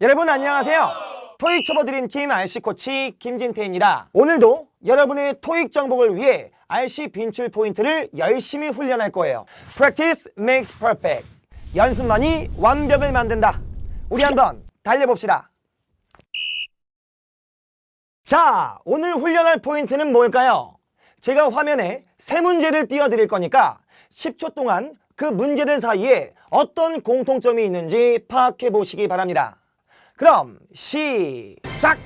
여러분 안녕하세요. 토익 초보드림 팀 RC 코치 김진태입니다. 오늘도 여러분의 토익 정복을 위해 RC 빈출 포인트를 열심히 훈련할 거예요. Practice makes perfect. 연습만이 완벽을 만든다. 우리 한번 달려봅시다. 자, 오늘 훈련할 포인트는 뭘까요? 제가 화면에 세 문제를 띄워드릴 거니까 10초 동안 그 문제들 사이에 어떤 공통점이 있는지 파악해 보시기 바랍니다. 그럼 시작!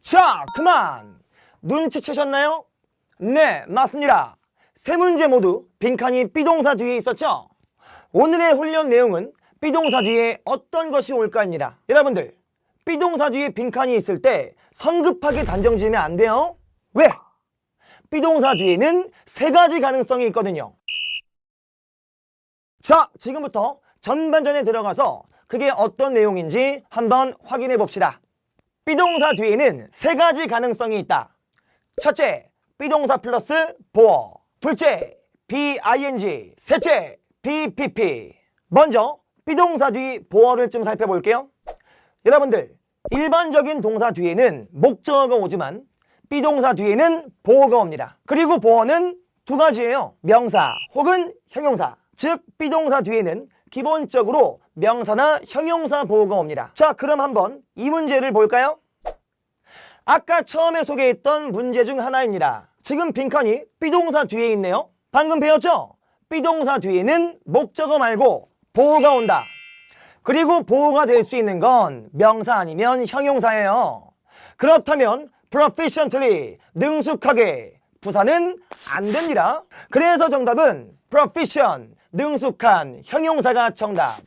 자, 그만! 눈치채셨나요? 네, 맞습니다. 세 문제 모두 빈칸이 비동사 뒤에 있었죠? 오늘의 훈련 내용은 비동사 뒤에 어떤 것이 올까입니다. 여러분들, 비동사 뒤에 빈칸이 있을 때 성급하게 단정 지으면 안 돼요. 왜? 비동사 뒤에는 세 가지 가능성이 있거든요. 자, 지금부터 전반전에 들어가서 그게 어떤 내용인지 한번 확인해 봅시다. 비동사 뒤에는 세 가지 가능성이 있다. 첫째, 비동사 플러스 보어. 둘째, BING. 셋째, BPP. 먼저 비동사 뒤 보어를 좀 살펴볼게요. 여러분들, 일반적인 동사 뒤에는 목적어가 오지만 비동사 뒤에는 보어가 옵니다. 그리고 보어는 두 가지예요. 명사 혹은 형용사. 즉 비동사 뒤에는 기본적으로 명사나 형용사 보어가 옵니다. 자, 그럼 한번 이 문제를 볼까요? 아까 처음에 소개했던 문제 중 하나입니다. 지금 빈칸이 비동사 뒤에 있네요. 방금 배웠죠? 비동사 뒤에는 목적어 말고 보어가 온다. 그리고 보어가 될 수 있는 건 명사 아니면 형용사예요. 그렇다면 proficiently 능숙하게 부사는 안 됩니다. 그래서 정답은 proficient 능숙한 형용사가 정답.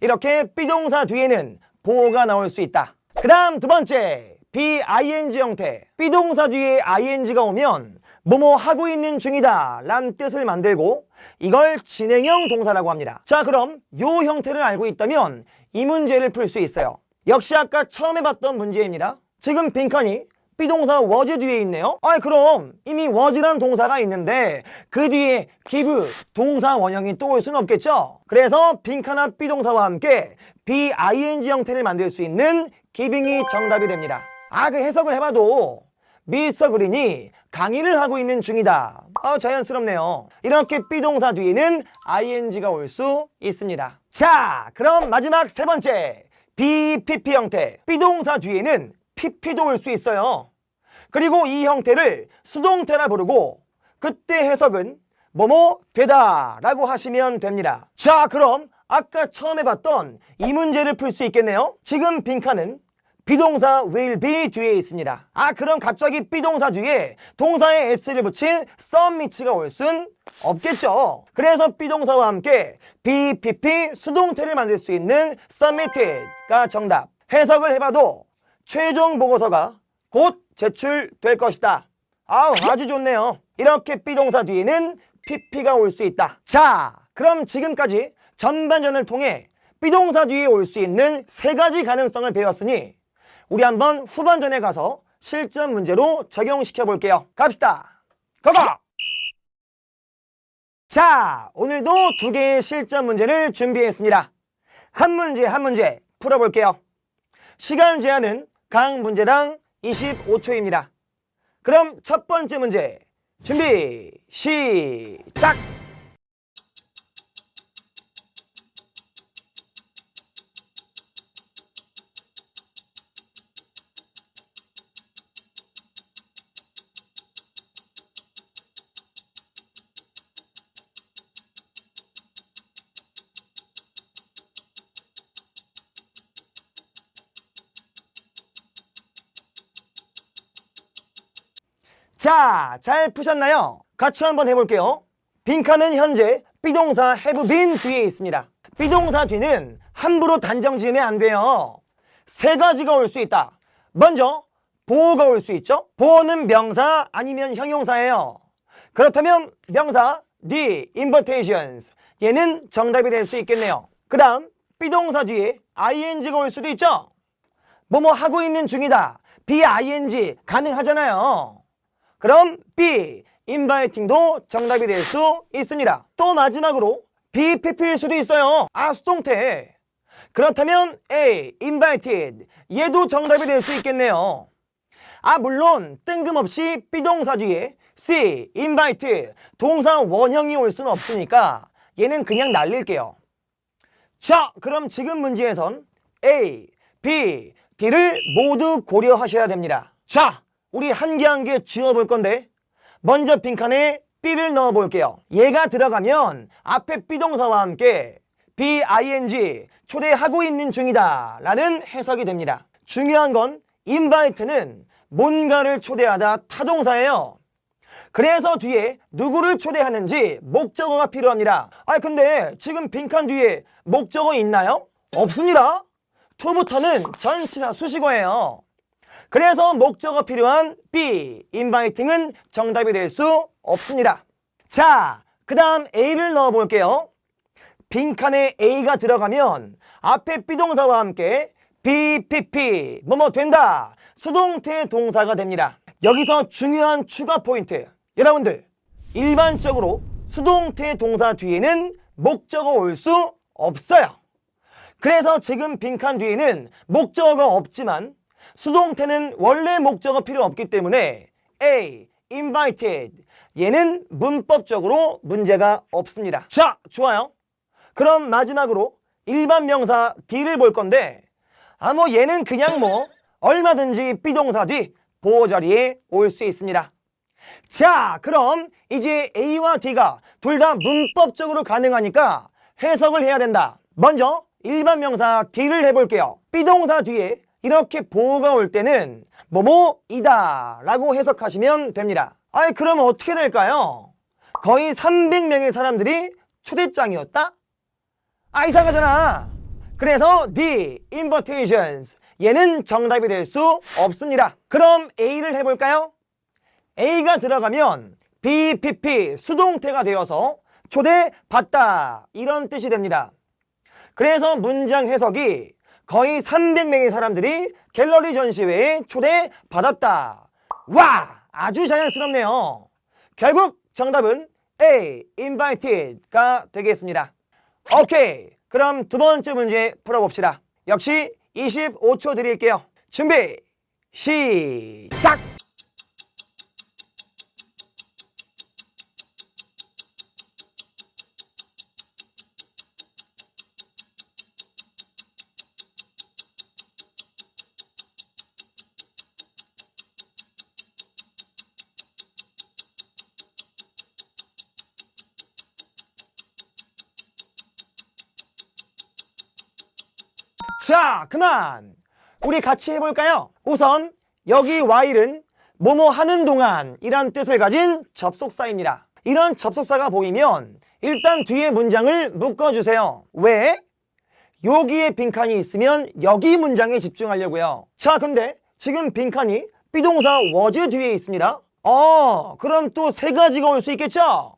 이렇게 비동사 뒤에는 보어가 나올 수 있다. 그 다음 두 번째 BING 형태 비동사 뒤에 ING가 오면 뭐뭐 하고 있는 중이다 란 뜻을 만들고 이걸 진행형 동사라고 합니다. 자 그럼 요 형태를 알고 있다면 이 문제를 풀 수 있어요. 역시 아까 처음 해봤던 문제입니다. 지금 빈칸이 비동사 was 뒤에 있네요. 아 그럼 이미 was란 동사가 있는데 그 뒤에 give 동사 원형이 또 올 수는 없겠죠. 그래서 빈칸 앞 비동사와 함께 BING 형태를 만들 수 있는 giving이 정답이 됩니다. 아 그 해석을 해봐도 미스터 그린이 강의를 하고 있는 중이다. 아 자연스럽네요. 이렇게 비동사 뒤에는 ing가 올 수 있습니다. 자 그럼 마지막 세 번째 BPP 형태 비동사 뒤에는 PP도 올 수 있어요. 그리고 이 형태를 수동태라 부르고 그때 해석은 뭐뭐 되다 라고 하시면 됩니다. 자 그럼 아까 처음 해봤던 이 문제를 풀 수 있겠네요. 지금 빈칸은 비동사 will be 뒤에 있습니다. 아 그럼 갑자기 비동사 뒤에 동사에 s를 붙인 submit가 올 순 없겠죠. 그래서 비동사와 함께 BPP 수동태를 만들 수 있는 submit가 정답. 해석을 해봐도 최종 보고서가 곧 제출될 것이다. 아우 아주 좋네요. 이렇게 비동사 뒤에는 PP가 올 수 있다. 자 그럼 지금까지 전반전을 통해 비동사 뒤에 올 수 있는 세 가지 가능성을 배웠으니 우리 한번 후반전에 가서 실전 문제로 적용시켜 볼게요. 갑시다. 고고! 자, 오늘도 두 개의 실전 문제를 준비했습니다. 한 문제 한 문제 풀어볼게요. 시간 제한은 각 문제당 25초입니다. 그럼 첫 번째 문제 준비 시작! 자, 잘 푸셨나요? 같이 한번 해볼게요. 빈칸은 현재 비동사 have been 뒤에 있습니다. 비동사 뒤는 함부로 단정 지으면 안 돼요. 세 가지가 올 수 있다. 먼저 보어가 올 수 있죠. 보어는 명사 아니면 형용사예요. 그렇다면 명사 the invitations 얘는 정답이 될 수 있겠네요. 그 다음 비동사 뒤에 ing가 올 수도 있죠. 뭐뭐 하고 있는 중이다. BING 가능하잖아요. 그럼 B, inviting도 정답이 될 수 있습니다. 또 마지막으로 pp일 수도 있어요. 아, 수동태. 그렇다면 A, invited. 얘도 정답이 될 수 있겠네요. 아, 물론 뜬금없이 비동사 뒤에 C, invite, 동사 원형이 올 수는 없으니까 얘는 그냥 날릴게요. 자, 그럼 지금 문제에선 A, B, D를 모두 고려하셔야 됩니다. 자, 우리 한 개 한 개 지워볼 건데 먼저 빈칸에 B를 넣어볼게요. 얘가 들어가면 앞에 비동사와 함께 BING 초대하고 있는 중이다 라는 해석이 됩니다. 중요한 건 invite는 뭔가를 초대하다 타동사예요. 그래서 뒤에 누구를 초대하는지 목적어가 필요합니다. 아 근데 지금 빈칸 뒤에 목적어 있나요? 없습니다. to부터는 전치사 수식어예요. 그래서 목적어 필요한 B, inviting은 정답이 될 수 없습니다. 자, 그 다음 A를 넣어볼게요. 빈칸에 A가 들어가면 앞에 비동사와 함께 BPP, 뭐뭐 된다, 수동태 동사가 됩니다. 여기서 중요한 추가 포인트. 여러분들, 일반적으로 수동태 동사 뒤에는 목적어 올 수 없어요. 그래서 지금 빈칸 뒤에는 목적어가 없지만 수동태는 원래 목적어 필요 없기 때문에 A, invited 얘는 문법적으로 문제가 없습니다. 자, 좋아요. 그럼 마지막으로 일반 명사 D를 볼 건데 아 뭐 얘는 그냥 뭐 얼마든지 비동사 뒤 보호 자리에 올 수 있습니다. 자, 그럼 이제 A와 D가 둘 다 문법적으로 가능하니까 해석을 해야 된다. 먼저 일반 명사 D를 해볼게요. 비동사 뒤에 이렇게 보호가 올 때는 뭐뭐이다 라고 해석하시면 됩니다. 아니 그럼 어떻게 될까요? 거의 300명의 사람들이 초대장이었다? 아 이상하잖아. 그래서 D, invitations 얘는 정답이 될 수 없습니다. 그럼 A를 해볼까요? A가 들어가면 BPP 수동태가 되어서 초대받다 이런 뜻이 됩니다. 그래서 문장 해석이 거의 300명의 사람들이 갤러리 전시회에 초대받았다. 와! 아주 자연스럽네요. 결국 정답은 A, invited가 되겠습니다. 오케이. 그럼 두 번째 문제 풀어봅시다. 역시 25초 드릴게요. 준비, 시작! 자, 그만! 우리 같이 해볼까요? 우선 여기 while은 뭐뭐 하는 동안 이란 뜻을 가진 접속사입니다. 이런 접속사가 보이면 일단 뒤에 문장을 묶어주세요. 왜? 여기에 빈칸이 있으면 여기 문장에 집중하려고요. 자, 근데 지금 빈칸이 비동사 was 뒤에 있습니다. 어, 그럼 또 세 가지가 올 수 있겠죠?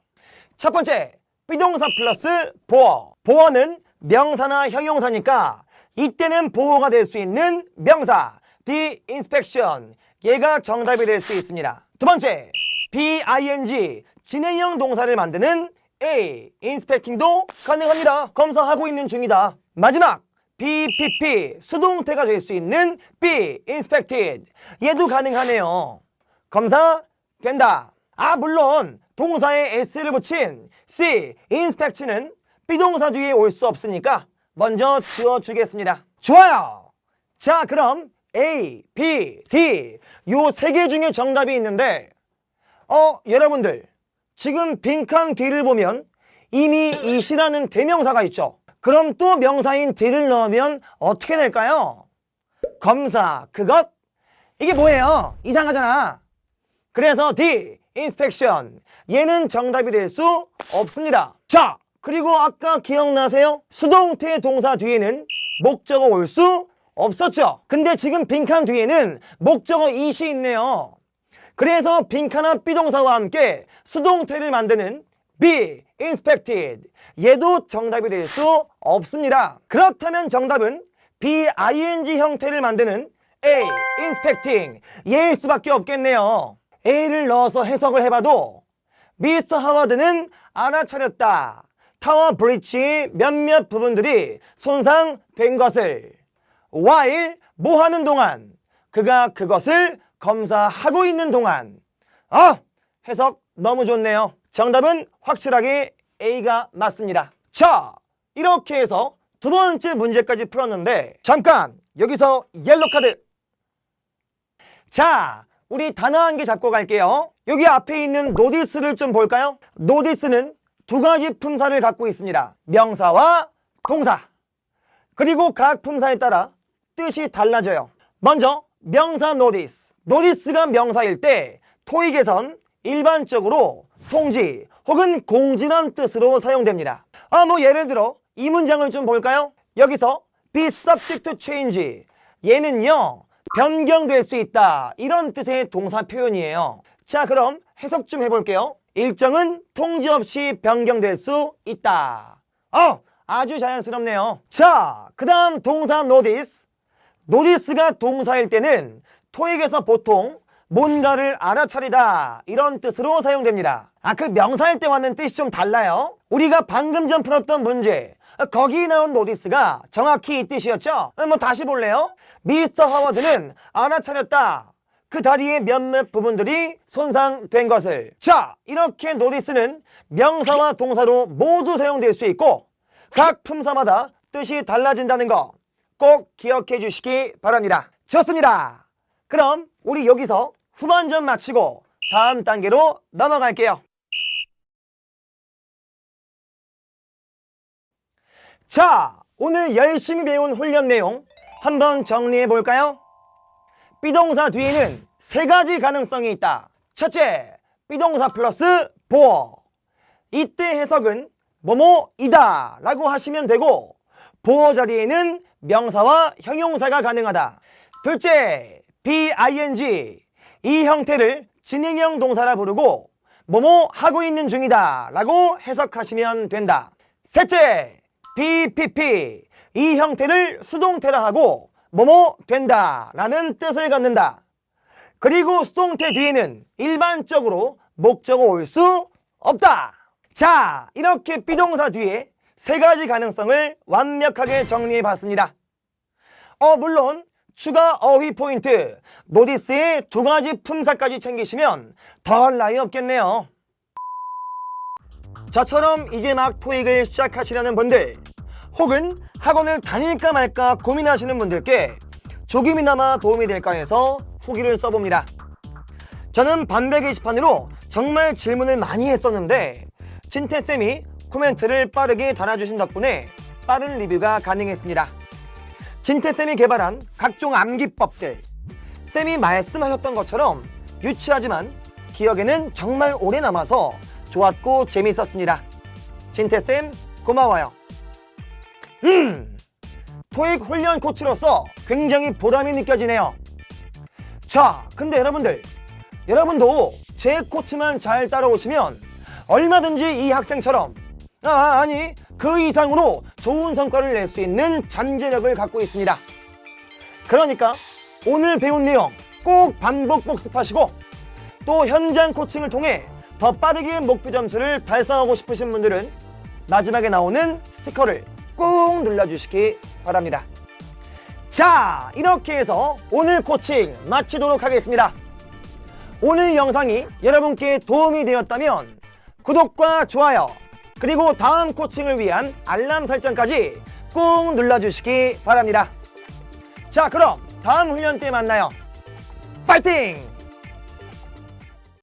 첫 번째, 비동사 플러스 보어. 보어는 명사나 형용사니까 이때는 보호가 될 수 있는 명사 the inspection 얘가 정답이 될 수 있습니다. 두 번째 BING 진행형 동사를 만드는 A inspecting도 가능합니다. 검사하고 있는 중이다. 마지막 BPP 수동태가 될 수 있는 B inspected 얘도 가능하네요. 검사 된다. 아 물론 동사에 s를 붙인 C inspect는 비동사 뒤에 올 수 없으니까 먼저 지워주겠습니다. 좋아요. 자, 그럼 A, B, D 요 세 개 중에 정답이 있는데 어, 여러분들 지금 빈칸 D를 보면 이미 이시라는 대명사가 있죠. 그럼 또 명사인 D를 넣으면 어떻게 될까요? 검사, 그것? 이게 뭐예요? 이상하잖아. 그래서 D, inspection 얘는 정답이 될 수 없습니다. 자, 그리고 아까 기억나세요? 수동태 동사 뒤에는 목적어 올 수 없었죠? 근데 지금 빈칸 뒤에는 목적어 it이 있네요. 그래서 빈칸한 비동사와 함께 수동태를 만드는 be inspected 얘도 정답이 될 수 없습니다. 그렇다면 정답은 BING 형태를 만드는 A inspecting 얘일 수밖에 없겠네요. A를 넣어서 해석을 해봐도 미스터 하워드는 알아차렸다. 타워 브릿지 몇몇 부분들이 손상된 것을 while 뭐 하는 동안 그가 그것을 검사하고 있는 동안 아 해석 너무 좋네요. 정답은 확실하게 A가 맞습니다. 자 이렇게 해서 두 번째 문제까지 풀었는데 잠깐 여기서 옐로 카드 자 우리 단어 한 개 잡고 갈게요. 여기 앞에 있는 노디스를 좀 볼까요? 노디스는 두 가지 품사를 갖고 있습니다. 명사와 동사. 그리고 각 품사에 따라 뜻이 달라져요. 먼저 명사 노디스. 노디스가 명사일 때 토익에선 일반적으로 통지 혹은 공지란 뜻으로 사용됩니다. 아, 뭐 예를 들어 이 문장을 좀 볼까요? 여기서 be subject to change. 얘는요, 변경될 수 있다. 이런 뜻의 동사 표현이에요. 자, 그럼 해석 좀 해볼게요. 일정은 통지 없이 변경될 수 있다. 어, 아주 자연스럽네요. 자, 그 다음 동사 notice. 노디스가 동사일 때는 토익에서 보통 뭔가를 알아차리다 이런 뜻으로 사용됩니다. 아, 그 명사일 때와는 뜻이 좀 달라요. 우리가 방금 전 풀었던 문제 거기 나온 노디스가 정확히 이 뜻이었죠? 어, 뭐 다시 볼래요? 미스터 하워드는 알아차렸다. 그 다리의 몇몇 부분들이 손상된 것을. 자, 이렇게 노디스는 명사와 동사로 모두 사용될 수 있고 각 품사마다 뜻이 달라진다는 거 꼭 기억해 주시기 바랍니다. 좋습니다. 그럼 우리 여기서 후반전 마치고 다음 단계로 넘어갈게요. 자, 오늘 열심히 배운 훈련 내용 한번 정리해 볼까요? 비동사 뒤에는 세 가지 가능성이 있다. 첫째, 비동사 플러스 보어. 이때 해석은 뭐뭐이다 라고 하시면 되고 보어 자리에는 명사와 형용사가 가능하다. 둘째, BING. 이 형태를 진행형 동사라 부르고 뭐뭐 하고 있는 중이다 라고 해석하시면 된다. 셋째, BPP. 이 형태를 수동태라 하고 뭐뭐 된다 라는 뜻을 갖는다. 그리고 수동태 뒤에는 일반적으로 목적어 올 수 없다. 자, 이렇게 비동사 뒤에 세 가지 가능성을 완벽하게 정리해 봤습니다. 어, 물론 추가 어휘 포인트, 노디스의 두 가지 품사까지 챙기시면 더할 나위 없겠네요. 저처럼 이제 막 토익을 시작하시려는 분들 혹은 학원을 다닐까 말까 고민하시는 분들께 조금이나마 도움이 될까 해서 후기를 써봅니다. 저는 반배 게시판으로 정말 질문을 많이 했었는데 진태쌤이 코멘트를 빠르게 달아주신 덕분에 빠른 리뷰가 가능했습니다. 진태쌤이 개발한 각종 암기법들 쌤이 말씀하셨던 것처럼 유치하지만 기억에는 정말 오래 남아서 좋았고 재밌었습니다. 진태쌤 고마워요. 음, 토익 훈련 코치로서 굉장히 보람이 느껴지네요. 자, 근데 여러분들, 여러분도 제 코치만 잘 따라오시면 얼마든지 이 학생처럼 아, 아니 그 이상으로 좋은 성과를 낼 수 있는 잠재력을 갖고 있습니다. 그러니까 오늘 배운 내용 꼭 반복 복습하시고 또 현장 코칭을 통해 더 빠르게 목표 점수를 달성하고 싶으신 분들은 마지막에 나오는 스티커를 꾹 눌러주시기 바랍니다. 자, 이렇게 해서 오늘 코칭 마치도록 하겠습니다. 오늘 영상이 여러분께 도움이 되었다면 구독과 좋아요 그리고 다음 코칭을 위한 알람 설정까지 꾹 눌러주시기 바랍니다. 자, 그럼 다음 훈련 때 만나요. 파이팅!